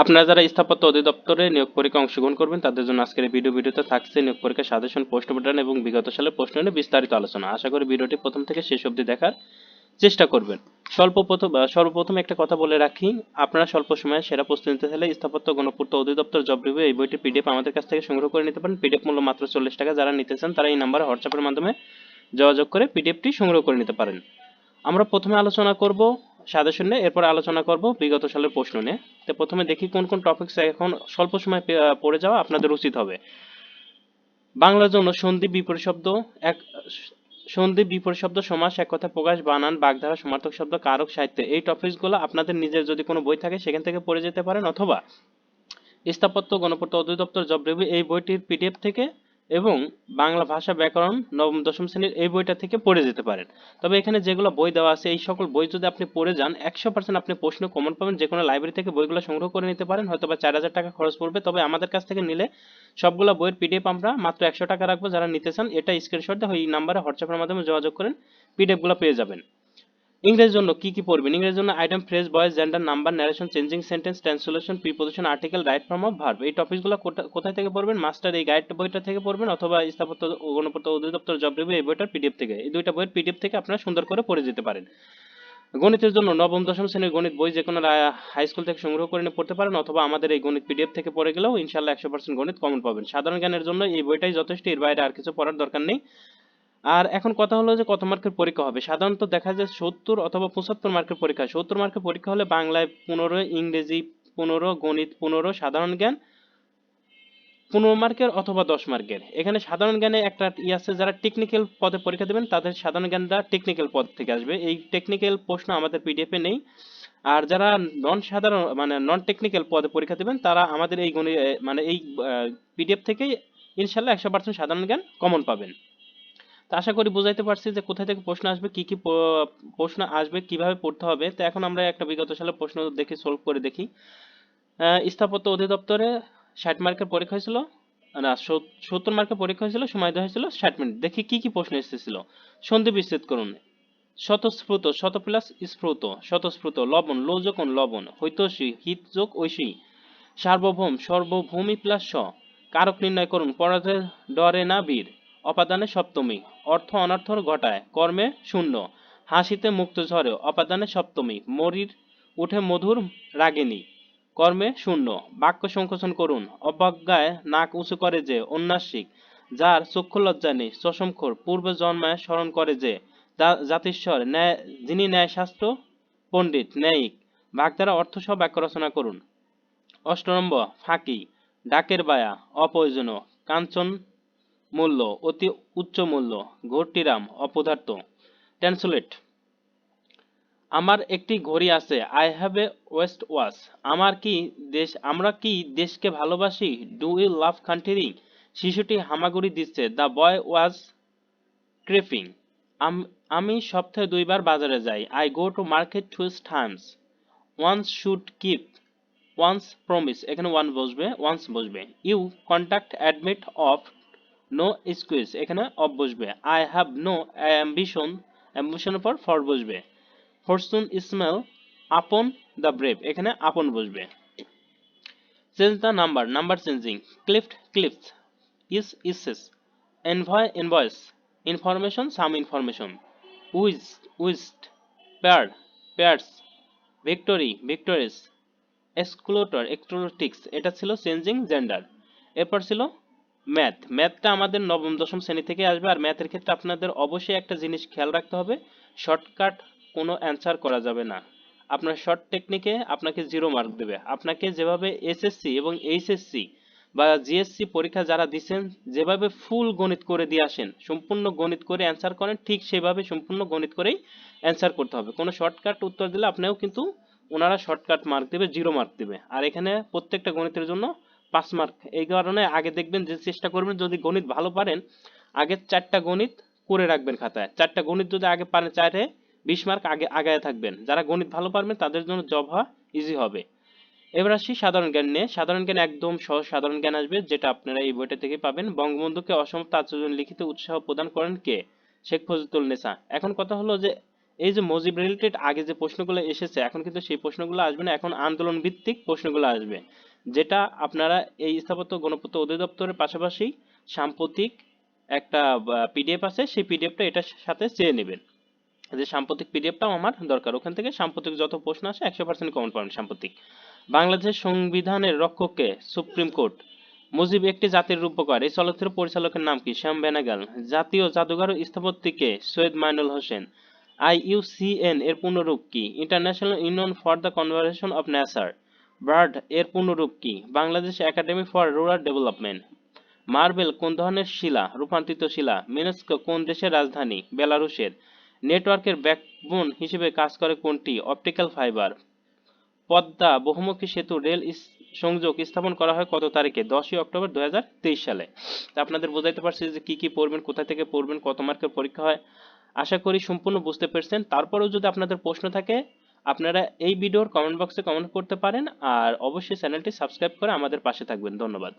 আপনারা যারা স্থাপত্য অধিদপ্তরে নিয়োগ পরীক্ষায় অংশগ্রহণ করবেন, তাদের জন্য আজকের ভিডিও ভিডিওতে থাকছে নিয়োগ পরীক্ষা সাজেশন পোস্ট প্যাটার্ন এবং বিগত সালের প্রশ্ন নিয়ে বিস্তারিত আলোচনা। আশা করি ভিডিওটি প্রথম থেকে শেষ অবধি দেখার চেষ্টা করবেন। স্বল্প প্রথম সর্বপ্রথম একটা কথা বলে রাখি, আপনারা স্বল্প সময়ে সেরা প্রস্তুতি নিতে চাইলে স্থাপত্য গণপূর্ত অধিদপ্তর জব রিভিউ এই বইটি পিডিএফ আমাদের কাছ থেকে সংগ্রহ করে নিতে পারেন। পিডিএফ মূল্য মাত্র চল্লিশ টাকা। যারা নিতে চান তারা এই নাম্বারে হোয়াটসঅ্যাপের মাধ্যমে যোগাযোগ করে পিডিএফটি সংগ্রহ করে নিতে পারেন। আমরা প্রথমে আলোচনা করব সাজেশন নিয়ে এরপর আলোচনা করব বিগত সালের প্রশ্ন নিয়ে। তো প্রথমে দেখি কোন কোন টপিকস এখন স্বল্প সময় পড়ে যাওয়া আপনাদের উচিত হবে। বাংলার জন্য সন্ধি বিপরীত শব্দ এক, সন্ধি বিপরীত শব্দ সমাস এক কথা প্রকাশ, বানান, বাগধারা, সমার্থক শব্দ, কারক, সাহিত্য। এই টপিকসগুলো আপনাদের নিজের যদি কোনো বই থাকে, সেখান থেকে পড়ে যেতে পারেন অথবা স্থাপত্য, গণপূর্ত, অধিদপ্তর, জব রিভিউ এই বইটির পিডিএফ থেকে এবং বাংলা ভাষা ব্যাকরণ নবম, দশম শ্রেণির এই বইটা থেকে পড়ে যেতে পারেন। তবে এখানে যেগুলো বই দেওয়া আছে, এই সকল বই যদি আপনি পড়ে যান, একশো পার্সেন্ট আপনি প্রশ্ন কমন পাবেন, যে কোনো লাইব্রেরি থেকে বইগুলো সংগ্রহ করে নিতে পারেন, হয়তো বা চার হাজার টাকা খরচ পড়বে। তবে আমাদের কাছ থেকে নিলে সবগুলো বইয়ের পিডিএফ আমরা মাত্র একশো টাকা রাখব। যারা নিতে চান, এটা স্ক্রিনশট দিয়ে ওই নাম্বারে হোয়াটসঅ্যাপের মাধ্যমে যোগাযোগ করেন পিডিএফগুলো পেয়ে যাবেন। ইংরেজির জন্য কি কি পড়বেন? ইংরেজির জন্য item phrase voice gender number narration changing sentence translation preposition article right form of verb এই টপিকগুলো কোথায় থেকে পড়বেন? মাস্টার এই গাইড বইটা থেকে পড়বেন অথবা স্থাপত্য ও গণপূর্ত অধিদপ্তর জব রিভিউ এই বইটার পিডিএফ থেকে। এই দুইটা বইয়ের পিডিএফ থেকে আপনারা সুন্দর করে পড়ে যেতে পারেন। গণিতের জন্য নবম, দশম শ্রেণির গণিত বই যে কোনো হাই স্কুল থেকে সংগ্রহ করে নিয়ে পড়তে পারেন অথবা আমাদের এই গণিত পিডিএফ থেকে পড়ে গেলেও ইনশাল্লাহ একশো পার্সেন্ট গণিত কমন পাবেন। সাধারণ জ্ঞানের জন্য এই বইটাই যথেষ্ট, এর বাইরে আর কিছু পড়ার দরকার নেই। আর এখন কথা হলো যে কত মার্কের পরীক্ষা হবে। সাধারণত দেখা যায় সত্তর অথবা পঁচাত্তর মার্কের পরীক্ষা। সত্তর মার্কের পরীক্ষা হলে বাংলায় পনেরো ইংরেজি পনেরো গণিত পনেরো সাধারণ জ্ঞান পনেরো মার্কের অথবা দশ মার্কের। এখানে সাধারণ জ্ঞানে একটা ই আছে যারা টেকনিক্যাল পদে পরীক্ষা দেবেন তাদের সাধারণ জ্ঞানটা টেকনিক্যাল পদ থেকে আসবে। এই টেকনিক্যাল প্রশ্ন আমাদের পিডিএফ নেই। আর যারা নন সাধারণ মানে নন টেকনিক্যাল পদে পরীক্ষা দেবেন তারা আমাদের এই গণি এ, মানে এই পিডিএফ থেকেই ইনশাল্লাহ একশো পার্সেন্ট সাধারণ জ্ঞান কমন পাবেন। তো আশা করি বুঝাইতে পারছি যে কোথা থেকে প্রশ্ন আসবে, কি কি প্রশ্ন আসবে, কীভাবে পড়তে হবে। তো এখন আমরা একটা বিগত সালের প্রশ্ন দেখি সলভ করে দেখি। স্থাপত্য অধিদপ্তরে ষাট মার্কের পরীক্ষা হয়েছিল, না সত্তর মার্কের পরীক্ষা হয়েছিল, সময় দেওয়া হয়েছিল ষাট মিনিট। দেখি কি কি প্রশ্ন এসেছিল। সন্ধি বিচ্ছেদ করুন। স্বতঃস্ফূর্ত শত প্লাস স্ফূর্ত, স্বতঃস্ফূর্ত, লবণ লোজকন লবণ হৈতসী হিতযোগ ঐশী, সার্বভৌম, সর্বভূমি প্লাস স। কারক নির্ণয় করুন পরাজয় ডরে না বীর। অপাদানে সপ্তমী, অর্থ অনর্থ ঘটায়, কর্মে শূন্য। হাসিতে মুক্ত ঝরে, অপাদানে সপ্তমী, মরির উঠে মধুর রাগিনী কর্মে শূন্য। বাক্য সংকোচন করুন, অবজ্ঞায় নাক উঁচু করে যে উন্নাসিক যার চক্ষু লজ্জা নেই চশমখোর পূর্বে জন্মায় স্মরণ করে যে জাতিস্বর, ন্যায়, যিনি ন্যায়শাস্ত্র, পণ্ডিত, ন্যায়িক। বাগধারা অর্থ সহ বাক্য রচনা করুন। অষ্ট নম্বর ফাঁকি, ডাকের বায়া, অপ্রয়োজনীয়, কাঞ্চন মূল্য, অতি উচ্চ মূল্য ঘটিরাম অপদার্থ। ট্রান্সলেট আমার একটি ঘড়ি আছে I have a waist watch আমার কি দেশ, আমরা কি দেশকে ভালোবাসি? ডু ইউ লাভ কান্ট্রি শিশুটি হামাগুড়ি দিচ্ছে দ্য বয় ওয়াজ ক্রেপিং আমি সপ্তাহে দুইবার বাজারে যাই। I go to market two times once should keep once promise এখানে ওয়ান বসবে ওয়ান্স বসবে। You contact admit of no excuse এখানে অফ বসবে। আই হ্যাভ নো অ্যাম্বিশন অ্যাম্বিশনের পর ফর বসবে। Fortune smell upon the brave এখানে আপন বসবে। Change the number number changing cleft cliffs ease eases envoy invoice information some information whiz wist pair pairs victory victories এক্সক্লোটর এক্সক্লুটিক্স এটা ছিল changing gender এরপর ছিল ম্যাথ। ম্যাথটা আমাদের নবম, দশম শ্রেণি থেকে আসবে আর ম্যাথের ক্ষেত্রে আপনাদের অবশ্যই একটা জিনিস খেয়াল রাখতে হবে, শর্টকাট কোনো অ্যান্সার করা যাবে না। আপনার শর্ট টেকনিকে আপনাকে জিরো মার্ক দেবে। আপনাকে যেভাবে এসএসসি এবং এইচএসসি বা জিএসসি পরীক্ষা যারা দিচ্ছেন যেভাবে ফুল গণিত করে দিয়ে আসেন, সম্পূর্ণ গণিত করে অ্যান্সার করেন, ঠিক সেভাবে সম্পূর্ণ গণিত করেই অ্যান্সার করতে হবে। কোনো শর্টকাট উত্তর দিলে আপনিও কিন্তু ওনারা শর্টকাট মার্ক দেবে, জিরো মার্ক দেবে। আর এখানে প্রত্যেকটা গণিতের জন্য পাঁচ মার্ক এই কারণে আগে দেখবেন যে চেষ্টা করবেন যদি গণিত ভালো পারেন, আগে চারটা গণিত করে রাখবেন খাতায়। চারটা গণিত যদি আগে পারেন, চারে বিশ মার্ক আগে, আগায় থাকবেন। যারা গণিত ভালো পারবেন, তাদের জন্য জব হওয়া ইজি হবে। এবার আসি সাধারণ জ্ঞান নিয়ে। সাধারণ জ্ঞান একদম সহজ সাধারণ জ্ঞান আসবে, যেটা আপনারা এই বইটা থেকে পাবেন। বঙ্গবন্ধুকে অসম তাজুদ্দিন লিখিত উৎসাহ প্রদান করেন কে? শেখ ফজিলুল নেসা এখন কথা হলো যে, এই যে মজিব রিলেটেড আগে যে প্রশ্নগুলো এসেছে, এখন কিন্তু সেই প্রশ্নগুলো আসবে না। এখন আন্দোলন ভিত্তিক প্রশ্নগুলো আসবে। যেটা আপনারা এই স্থাপত্য গণপূর্ত অধিদপ্তরের পাশাপাশি সাম্প্রতিক একটা পিডিএফ আছে, সেই পিডিএফটা এটার সাথে চেয়ে নেবেন। যে সাম্প্রতিক পিডিএফটাও আমার দরকার। ওখান থেকে সাম্প্রতিক যত প্রশ্ন আসে, একশো পার্সেন্ট কমন পাবেন সাম্প্রতিক। বাংলাদেশের সংবিধানের রক্ষককে সুপ্রিম কোর্ট, মুজিব একটি জাতির রূপকার। এই চলচ্চিত্র পরিচালকের নাম কি? শ্যাম বেনাগাল। জাতীয় জাদুঘর ও স্থপতিকে সৈয়দ মাইনুল হোসেন। আইইউসিএন এর পূর্ণরূপ কি? International union for the conservation of nature. BARD এর পূর্ণরূপ কি? Bangladesh academy for rural development. Marble কোন ধরনের শিলা? রূপান্তরিত শিলা। মিনস্কো কোন দেশের রাজধানী? বেলারুশের। নেটওয়ার্কের ব্যাকবোন হিসেবে কাজ করে কোনটি? Optical fibre. পদ্মা বহুমুখী সেতু রেল সংযোগ স্থাপন করা হয় কত তারিখে? দশই অক্টোবর দু হাজার তেইশ সালে। তা আপনাদের বোঝাইতে পারছি যে কি কি পড়বেন, কোথা থেকে পড়বেন, কত মার্কের পরীক্ষা হয়। আশা করি সম্পূর্ণ বুঝতে পেরেছেন। তারপরেও যদি আপনাদের প্রশ্ন থাকে আপনারা এই ভিডিওর কমেন্ট বক্সে কমেন্ট করতে পারেন আর অবশ্যই চ্যানেলটি সাবস্ক্রাইব করে আমাদের পাশে থাকবেন। ধন্যবাদ।